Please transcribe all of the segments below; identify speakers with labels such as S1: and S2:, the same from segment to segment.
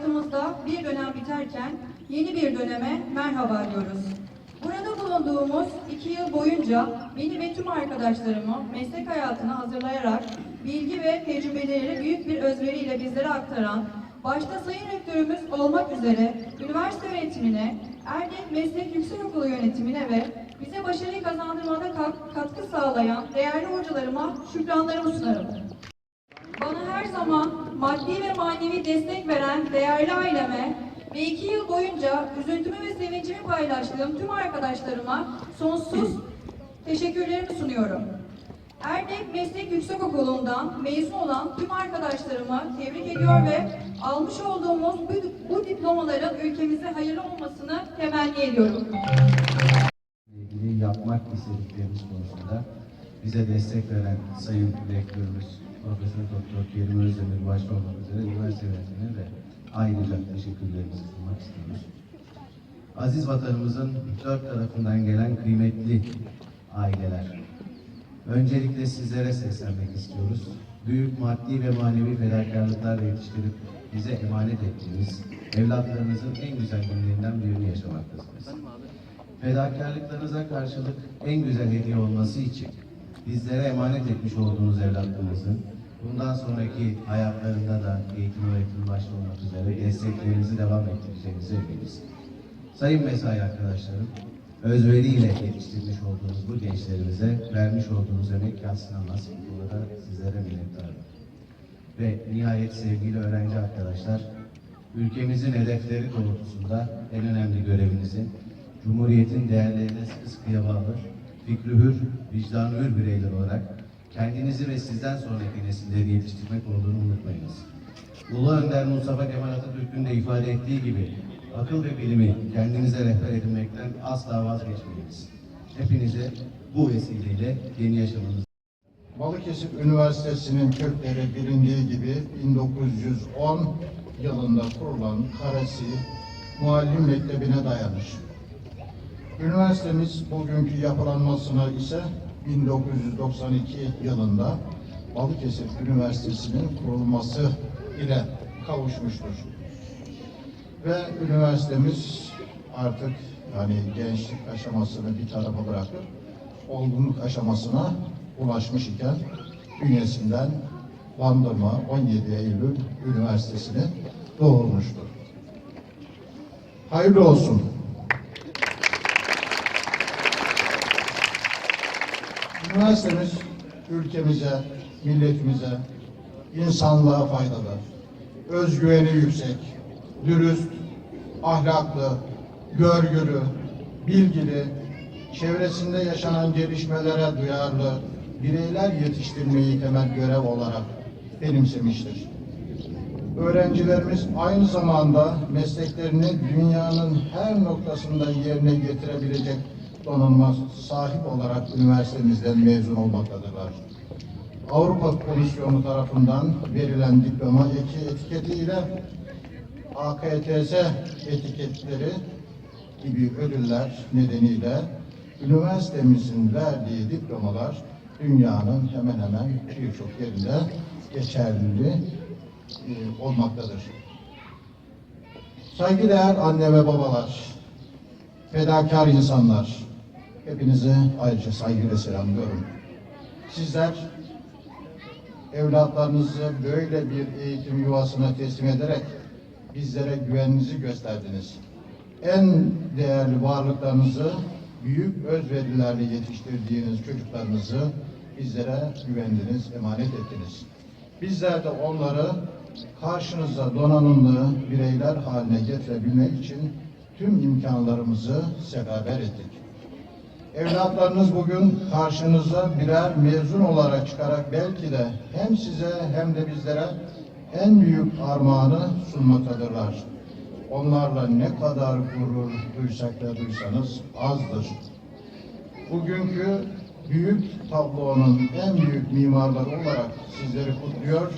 S1: hayatımızda bir dönem biterken yeni bir döneme merhaba diyoruz. Burada bulunduğumuz iki yıl boyunca beni ve tüm arkadaşlarımı meslek hayatına hazırlayarak bilgi ve tecrübeleri büyük bir özveriyle bizlere aktaran, başta Sayın Rektörümüz olmak üzere üniversite yönetimine, Erdek Meslek Yüksekokulu yönetimine ve bize başarıyı kazandırmada kat- katkı sağlayan değerli hocalarıma şükranlarımı sunarım. Bana her zaman maddi ve manevi destek veren değerli aileme ve iki yıl boyunca üzüntümü ve sevincimi paylaştığım tüm arkadaşlarıma sonsuz teşekkürlerimi sunuyorum. Erdek Meslek Yüksekokulu'ndan mezun olan tüm arkadaşlarımı tebrik ediyor ve almış olduğumuz bu, bu diplomaların ülkemize hayırlı olmasını temenni ediyorum.
S2: yapmak istediklerimiz konusunda bize destek veren Sayın Rektörümüz Profesör Doktor Kerim Özdemir başta olmak üzere üniversite yönetimine de ayrıca teşekkürlerimizi sunmak istiyoruz. Aziz vatanımızın dört tarafından gelen kıymetli aileler. Öncelikle sizlere seslenmek istiyoruz. Büyük maddi ve manevi fedakarlıklarla yetiştirip bize emanet ettiğiniz evlatlarınızın en güzel günlerinden birini yaşamaktasınız. Fedakarlıklarınıza karşılık en güzel hediye olması için bizlere emanet etmiş olduğunuz evlatlarınızın bundan sonraki hayatlarında da eğitim öğretim başta olmak üzere desteklerinizi devam ettireceğinize eminiz. Sayın mesai arkadaşlarım, özveriyle yetiştirmiş olduğunuz bu gençlerimize vermiş olduğunuz emek yatsınamaz. Bu arada sizlere minnettarım. Ve nihayet sevgili öğrenci arkadaşlar, ülkemizin hedefleri doğrultusunda en önemli görevinizin Cumhuriyetin değerlerine sıkı sıkıya bağlı, fikri hür, vicdanı hür bireyler olarak kendinizi ve sizden sonraki nesilleri yetiştirmek olduğunu unutmayınız. Ulu Önder Mustafa Kemal Atatürk'ün de ifade ettiği gibi akıl ve bilimi kendinize rehber edinmekten asla vazgeçmeyiniz. Hepinize bu vesileyle yeni yaşamınızı
S3: Balıkesir Üniversitesi'nin kökleri bilindiği gibi 1910 yılında kurulan Karasi Muallim Mektebi'ne dayanır. Üniversitemiz bugünkü yapılanmasına ise 1992 yılında Balıkesir Üniversitesi'nin kurulması ile kavuşmuştur. Ve üniversitemiz artık yani gençlik aşamasını bir tarafa bırakıp olgunluk aşamasına ulaşmış iken bünyesinden Bandırma 17 Eylül Üniversitesi'ni doğurmuştur. Hayırlı olsun. Üniversitemiz ülkemize, milletimize, insanlığa faydalı, özgüveni yüksek, dürüst, ahlaklı, görgülü, bilgili, çevresinde yaşanan gelişmelere duyarlı bireyler yetiştirmeyi temel görev olarak benimsemiştir. Öğrencilerimiz aynı zamanda mesleklerini dünyanın her noktasında yerine getirebilecek donanıma sahip olarak üniversitemizden mezun olmaktadırlar. Avrupa Komisyonu tarafından verilen diploma etiketiyle AKTS etiketleri gibi ödüller nedeniyle üniversitemizin verdiği diplomalar dünyanın hemen hemen birçok yerinde geçerli e, olmaktadır. Saygıdeğer anne ve babalar, fedakar insanlar, hepinizi ayrıca saygıyla selamlıyorum. Sizler evlatlarınızı böyle bir eğitim yuvasına teslim ederek bizlere güveninizi gösterdiniz. En değerli varlıklarınızı büyük özverilerle yetiştirdiğiniz çocuklarınızı bizlere güvendiniz, emanet ettiniz. Bizler de onları karşınıza donanımlı bireyler haline getirebilmek için tüm imkanlarımızı seferber ettik. Evlatlarınız bugün karşınıza birer mezun olarak çıkarak belki de hem size hem de bizlere en büyük armağanı sunmaktadırlar. Onlarla ne kadar gurur duysak da duysanız azdır. Bugünkü büyük tablonun en büyük mimarları olarak sizleri kutluyor.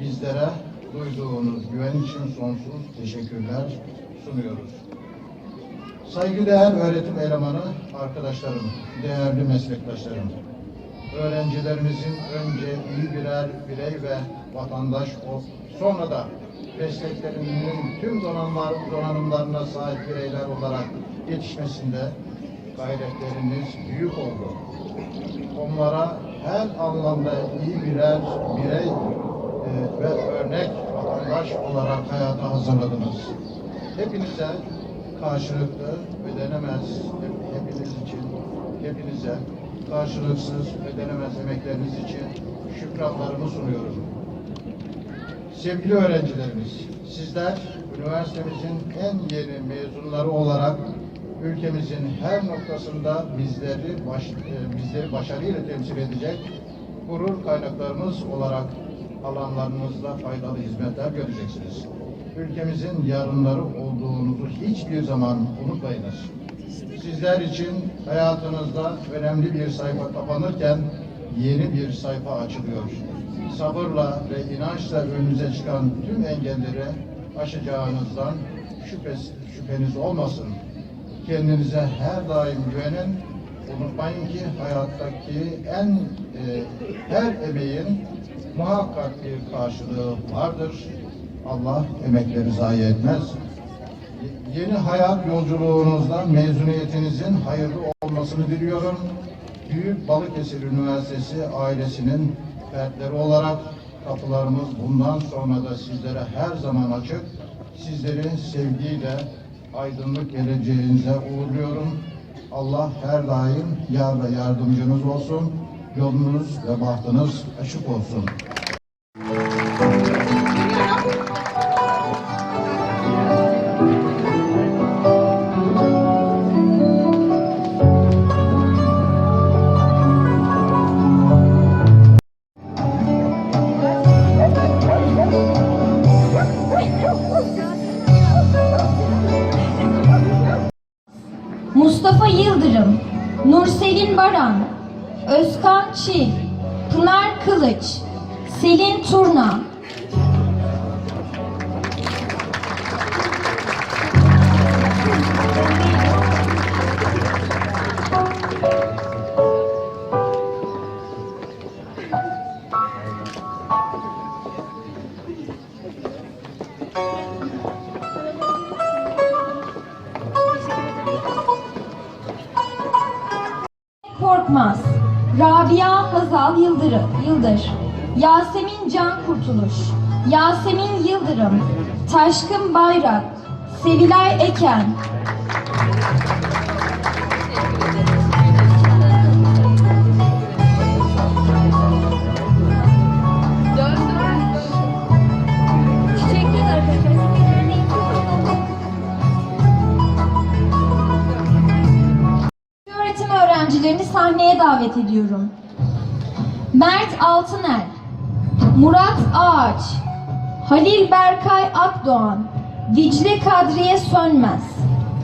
S3: Bizlere duyduğunuz güven için sonsuz teşekkürler sunuyoruz. Saygıdeğer öğretim elemanı arkadaşlarım, değerli meslektaşlarım. öğrencilerimizin önce iyi birer birey ve vatandaş ol, sonra da mesleklerinin tüm donanımlar, donanımlarına sahip bireyler olarak yetişmesinde gayretleriniz büyük oldu. Onlara her anlamda iyi birer birey e, ve örnek vatandaş olarak hayata hazırladınız. Hepinize karşılıklı ödenemez, hep- hepiniz için, hepinize karşılıksız ödenemez emekleriniz için şükranlarımı sunuyorum. Sevgili öğrencilerimiz, sizler üniversitemizin en yeni mezunları olarak ülkemizin her noktasında bizleri baş, e, bizleri başarıyla temsil edecek gurur kaynaklarımız olarak alanlarınızda faydalı hizmetler göreceksiniz. Ülkemizin yarınları olduğunuzu hiçbir zaman unutmayınız. Sizler için hayatınızda önemli bir sayfa kapanırken yeni bir sayfa açılıyor. Sabırla ve inançla önünüze çıkan tüm engelleri aşacağınızdan şüphes, şüpheniz olmasın. Kendinize her daim güvenin. Unutmayın ki hayattaki en e, her emeğin muhakkak bir karşılığı vardır. Allah emekleri zayi etmez. Yeni hayat yolculuğunuzda mezuniyetinizin hayırlı olmasını diliyorum. Büyük Balıkesir Üniversitesi ailesinin fertleri olarak kapılarımız bundan sonra da sizlere her zaman açık. Sizleri sevgiyle aydınlık geleceğinize uğurluyorum. Allah her daim yar ve yardımcınız olsun. Yolunuz ve bahtınız açık olsun.
S4: Mustafa Yıldırım, Nurselin Baran, Özkan Çil, Pınar Kılıç, Selin Turna, Korkmaz, Rabia Hazal Yıldırım, Yıldır, Yasemin Can Kurtuluş, Yasemin Yıldırım, Taşkın Bayrak, Sevilay Eken, davet ediyorum. Mert Altıner, Murat Ağaç, Halil Berkay Akdoğan, Dicle Kadriye Sönmez,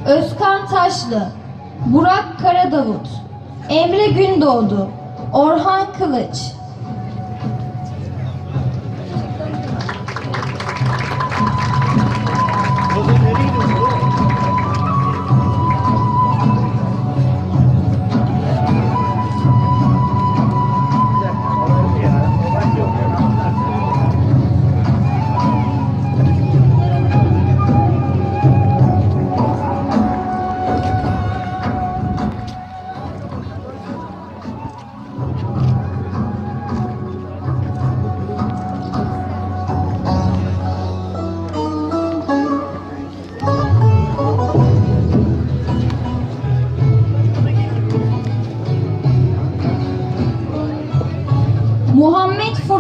S4: Özkan Taşlı, Burak Karadavut, Emre Gündoğdu, Orhan Kılıç,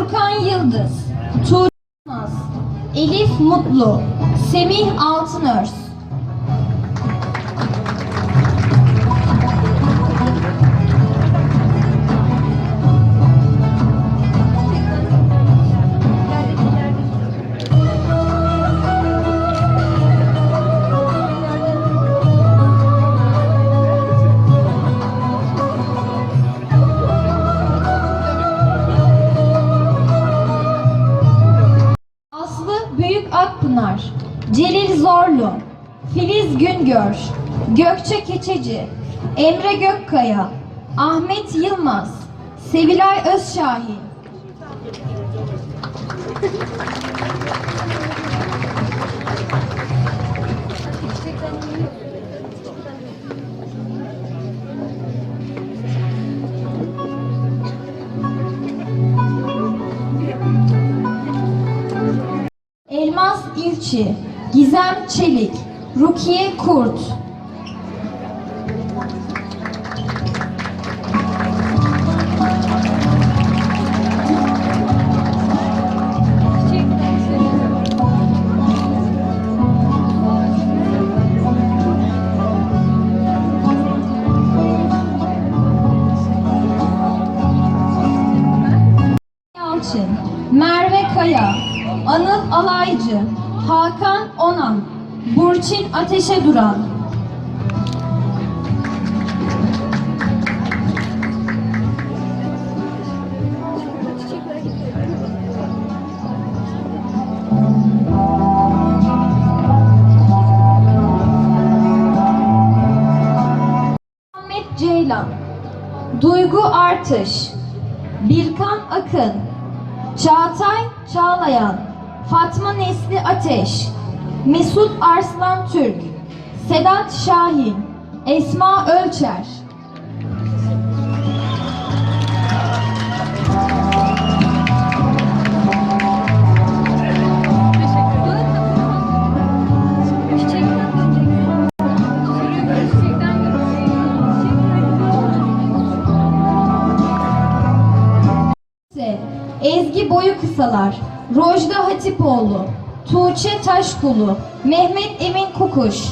S4: Furkan Yıldız, Tuğrul Elif Mutlu, Semih Altınörs, Güngör, Gökçe Keçeci, Emre Gökkaya, Ahmet Yılmaz, Sevilay Özşahin. Elmas İlçi Gizem Çelik Rukiye Kurt. Merve Kaya, Anıl Alaycı, Hakan Onan, Burçin Ateşe Duran, Ahmet Ceylan, Duygu Artış, Birkan Akın, Çağatay Çağlayan, Fatma Nesli Ateş, Mesut Arslan Türk, Sedat Şahin, Esma Ölçer. Ezgi Boyu Kısalar, Rojda Hatipoğlu, Tuğçe Taşkulu, Mehmet Emin Kukuş,